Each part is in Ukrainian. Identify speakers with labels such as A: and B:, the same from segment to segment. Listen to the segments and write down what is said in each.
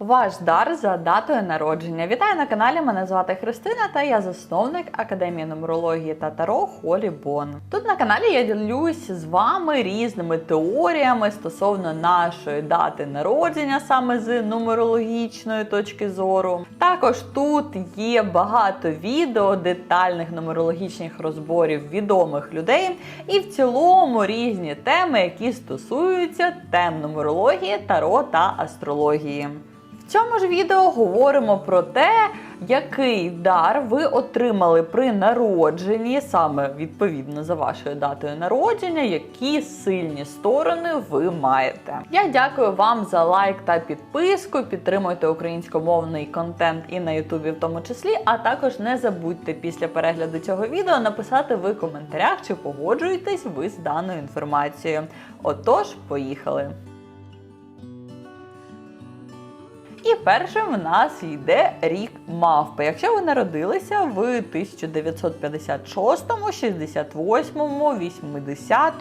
A: Ваш дар за датою народження. Вітаю на каналі. Мене звати Христина та я засновник Академії нумерології та таро Холі Бон. Тут на каналі я ділюсь з вами різними теоріями стосовно нашої дати народження, саме з нумерологічної точки зору. Також тут є багато відео, детальних нумерологічних розборів відомих людей, і в цілому різні теми, які стосуються тем нумерології, таро та астрології. Цьому ж відео говоримо про те, який дар ви отримали при народженні, саме відповідно за вашою датою народження, які сильні сторони ви маєте. Я дякую вам за лайк та підписку. Підтримуйте українськомовний контент і на Ютубі в тому числі. А також не забудьте після перегляду цього відео написати в коментарях, чи погоджуєтесь ви з даною інформацією. Отож, поїхали! І першим в нас йде рік мавпи. Якщо ви народилися в 1956, 68, 80,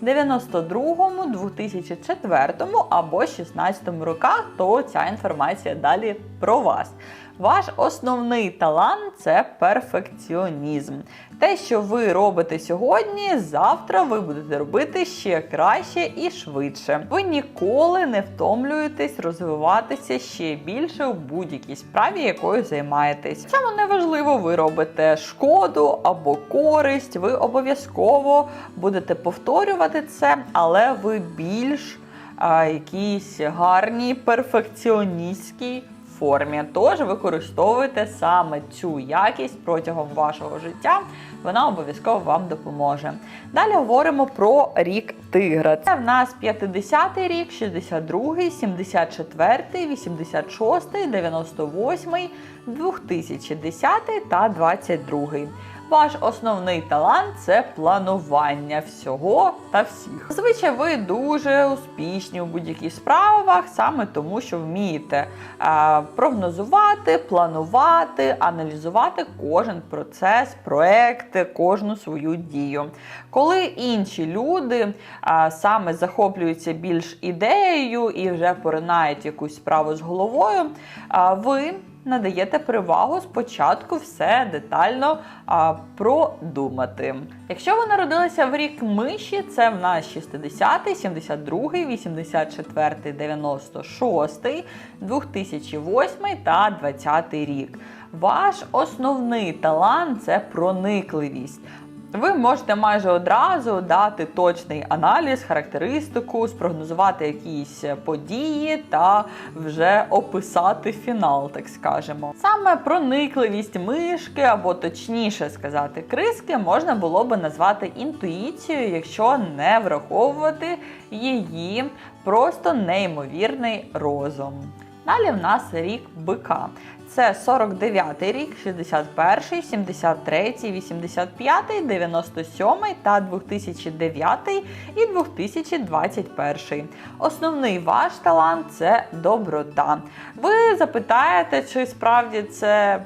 A: 92, 2004 або 16 роках, то ця інформація далі про вас. Ваш основний талант це перфекціонізм. Те, що ви робите сьогодні, завтра ви будете робити ще краще і швидше. Ви ніколи не втомлюєтесь розвиватися ще більше у будь-якій справі, якою займаєтесь. Цьому не важливо, ви робите шкоду або користь. Ви обов'язково будете повторювати це, але ви більш а, якісь гарні перфекціоністські формі. Тож використовуйте саме цю якість протягом вашого життя. Вона обов'язково вам допоможе. Далі говоримо про рік тигра. Це в нас 50-й рік, 62-й, 74-й, 86-й, 98-й, 2010 та 22-й. Ваш основний талант це планування всього та всіх. Зазвичай ви дуже успішні у будь-яких справах, саме тому, що вмієте прогнозувати, планувати, аналізувати кожен процес, проект, кожну свою дію. Коли інші люди саме захоплюються більш ідеєю і вже поринають якусь справу з головою, ви надаєте перевагу спочатку все детально а, продумати. Якщо ви народилися в рік миші, це в нас 60, 72, 84, 96, 2008 та 20 рік. Ваш основний талант це проникливість. Ви можете майже одразу дати точний аналіз, характеристику, спрогнозувати якісь події та вже описати фінал, так скажемо. Саме проникливість мишки, або точніше сказати, криски, можна було би назвати інтуїцією, якщо не враховувати її просто неймовірний розум. Далі в нас рік бика. Це 49 рік, 61, 73, 85, 97 та 2009 і 2021. Основний ваш талант це доброта. Ви запитаєте, чи справді це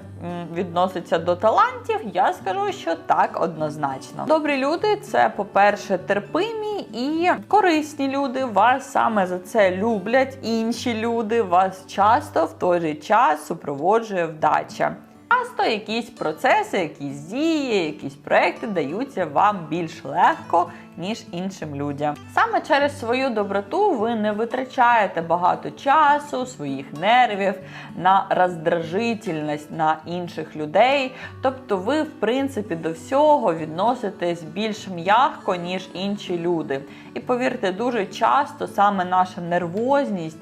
A: відноситься до талантів, я скажу, що так однозначно. Добрі люди це, по-перше, терпимі і корисні люди. Вас саме за це люблять інші люди. Вас часто в той же час супроводжує вдача. Часто якісь процеси, якісь дії, якісь проекти даються вам більш легко, ніж іншим людям. Саме через свою доброту ви не витрачаєте багато часу, своїх нервів на роздражительність на інших людей. Тобто ви, в принципі, до всього відноситесь більш м'яко, ніж інші люди. І повірте, дуже часто саме наша нервозність,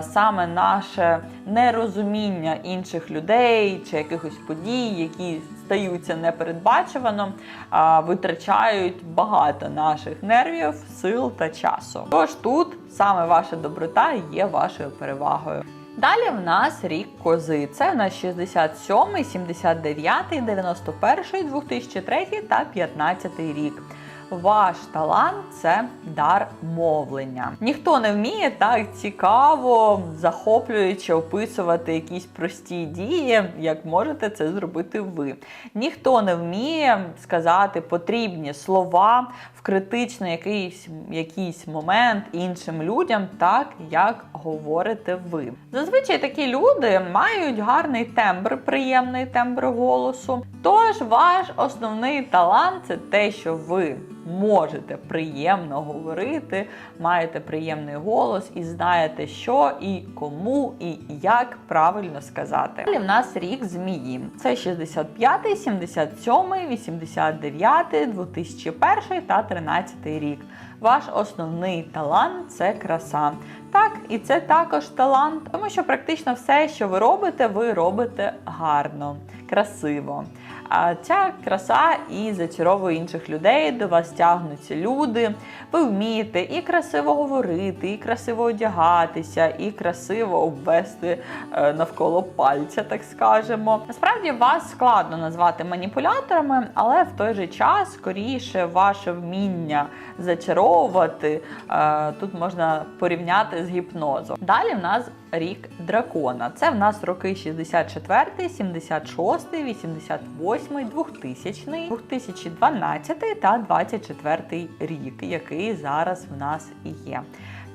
A: саме наше нерозуміння інших людей чи якихось подій, які стаються непередбачувано, а витрачають багато наших нервів, сил та часу. Тож тут саме ваша доброта є вашою перевагою. Далі в нас рік кози. Це в нас 67, 79, 91, 2003 та 15 рік. Ваш талант це дар мовлення. Ніхто не вміє так цікаво, захоплюючи описувати якісь прості дії, як можете це зробити ви. Ніхто не вміє сказати потрібні слова в критичний якийсь, якийсь момент іншим людям, так як говорите ви. Зазвичай такі люди мають гарний тембр, приємний тембр голосу. Тож ваш основний талант це те, що ви можете приємно говорити, маєте приємний голос і знаєте, що і кому, і як правильно сказати. Далі в нас рік змії. Це 65, 77, 89, 2001 та 13 рік. Ваш основний талант це краса. Так, і це також талант, тому що практично все, що ви робите, ви робите гарно, красиво. А ця краса і зачаровує інших людей, до вас тягнуться люди. Ви вмієте і красиво говорити, і красиво одягатися, і красиво обвести е, навколо пальця, так скажемо. Насправді вас складно назвати маніпуляторами, але в той же час скоріше ваше вміння зачаровувати е, тут можна порівняти з гіпнозом. Далі в нас рік дракона. Це в нас роки 64, 76, 88, 2000, 2012 та 24 рік, який зараз в нас є.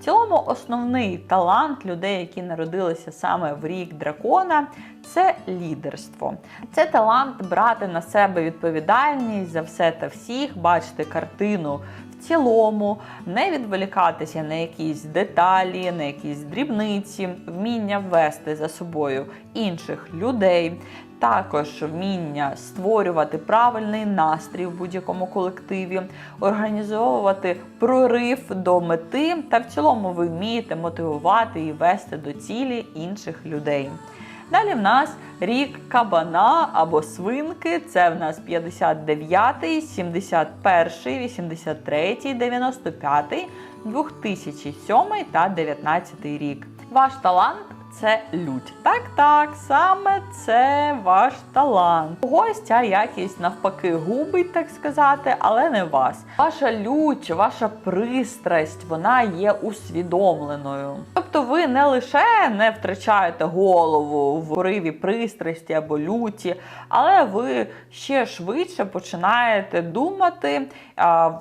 A: Цілому основний талант людей, які народилися саме в рік дракона, це лідерство. Це талант брати на себе відповідальність за все та всіх, бачити картину цілому, не відволікатися на якісь деталі, на якісь дрібниці, вміння вести за собою інших людей. Також вміння створювати правильний настрій в будь-якому колективі, організовувати прорив до мети, та в цілому ви вмієте мотивувати і вести до цілі інших людей. Далі в нас рік кабана або свинки. Це в нас 59, 71, 83, 95, 2007 та 19 рік. Ваш талант це лють. Так, так, саме це ваш талант. Когось ця якість навпаки губить, так сказати, але не вас. Ваша лють, ваша пристрасть, вона є усвідомленою. Тобто ви не лише не втрачаєте голову в пориві пристрасті або люті, але ви ще швидше починаєте думати,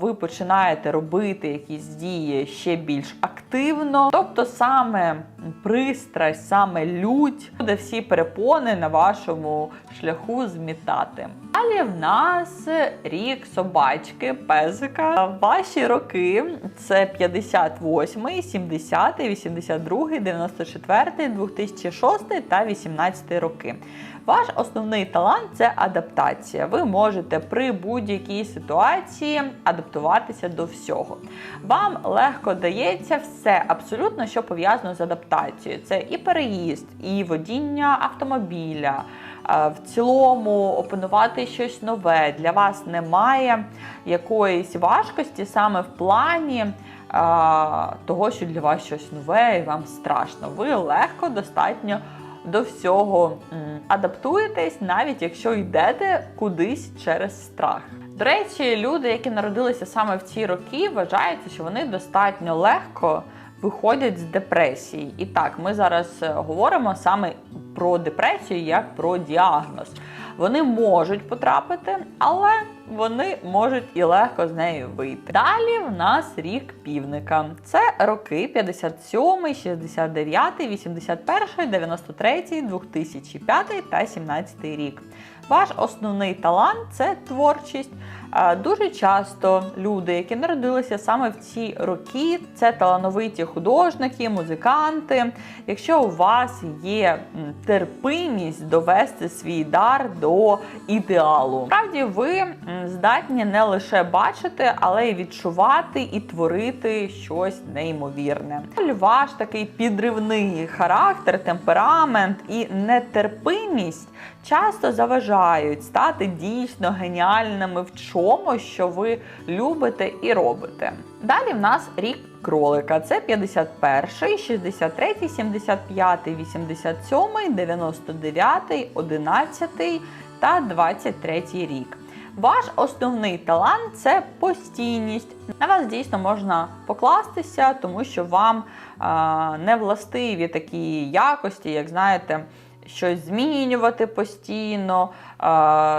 A: ви починаєте робити якісь дії ще більш активно. Тобто саме пристрасть, саме лють буде всі перепони на вашому шляху змітати. Далі в нас рік собачки, пезика. Ваші роки це 58, 70, 82, 94, 2006 та 18 роки. Ваш основний талант це адаптація. Ви можете при будь-якій ситуації адаптуватися до всього. Вам легко дається все, абсолютно, що пов'язано з адаптацією. Це і переїзд, і водіння автомобіля. В цілому опанувати щось нове для вас немає якоїсь важкості саме в плані а, того, що для вас щось нове і вам страшно. Ви легко достатньо до всього адаптуєтесь, навіть якщо йдете кудись через страх. До речі, люди, які народилися саме в ці роки, вважаються, що вони достатньо легко виходять з депресії. І так, ми зараз е, говоримо саме про депресію як про діагноз. Вони можуть потрапити, але вони можуть і легко з нею вийти. Далі в нас рік півника. Це роки 57, 69, 81, 93, 2005 та 17 рік. Ваш основний талант це творчість. Дуже часто люди, які народилися саме в ці роки, це талановиті художники, музиканти. Якщо у вас є терпимість довести свій дар до ідеалу, справді ви здатні не лише бачити, але й відчувати і творити щось неймовірне. Ваш такий підривний характер, темперамент і нетерпимість часто заважають стати дійсно геніальними в чомусь, що ви любите і робите. Далі в нас рік кролика. Це 51, 63, 75, 87, 99, 11 та 23 рік. Ваш основний талант це постійність. На вас дійсно можна покластися, тому що вам а, не властиві такі якості, як знаєте, щось змінювати постійно,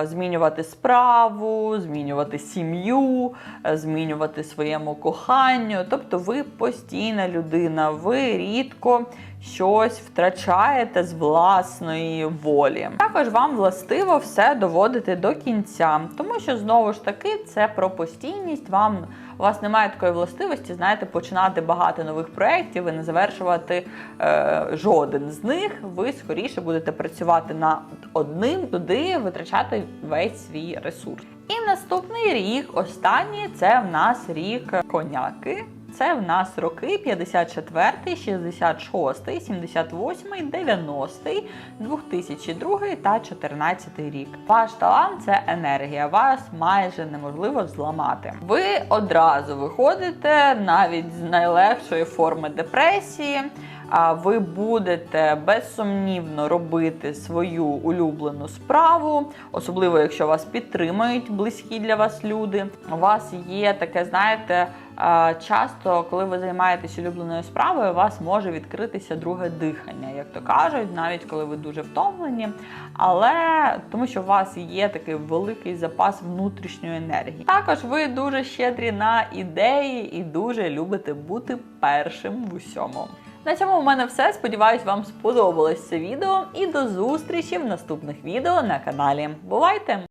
A: змінювати справу, змінювати сім'ю, е, змінювати своєму коханню. Тобто ви постійна людина, ви рідко щось втрачаєте з власної волі. Також вам властиво все доводити до кінця, тому що знову ж таки це про постійність. Вам у вас немає такої властивості, знаєте, починати багато нових проєктів і не завершувати е, жоден з них. Ви скоріше будете працювати над одним, туди витрачати весь свій ресурс. І наступний рік, останній, це в нас рік коняки. Це в нас роки 54, 66, 78, 90, 2002 та 14 рік. Ваш талант це енергія, вас майже неможливо зламати. Ви одразу виходите навіть з найлегшої форми депресії. А ви будете безсумнівно робити свою улюблену справу, особливо якщо вас підтримують близькі для вас люди. У вас є таке, знаєте, часто, коли ви займаєтесь улюбленою справою, у вас може відкритися друге дихання, як то кажуть, навіть коли ви дуже втомлені. Але тому, що у вас є такий великий запас внутрішньої енергії. Також ви дуже щедрі на ідеї і дуже любите бути першим в усьому. На цьому у мене все. Сподіваюсь, вам сподобалось це відео і до зустрічі в наступних відео на каналі. Бувайте!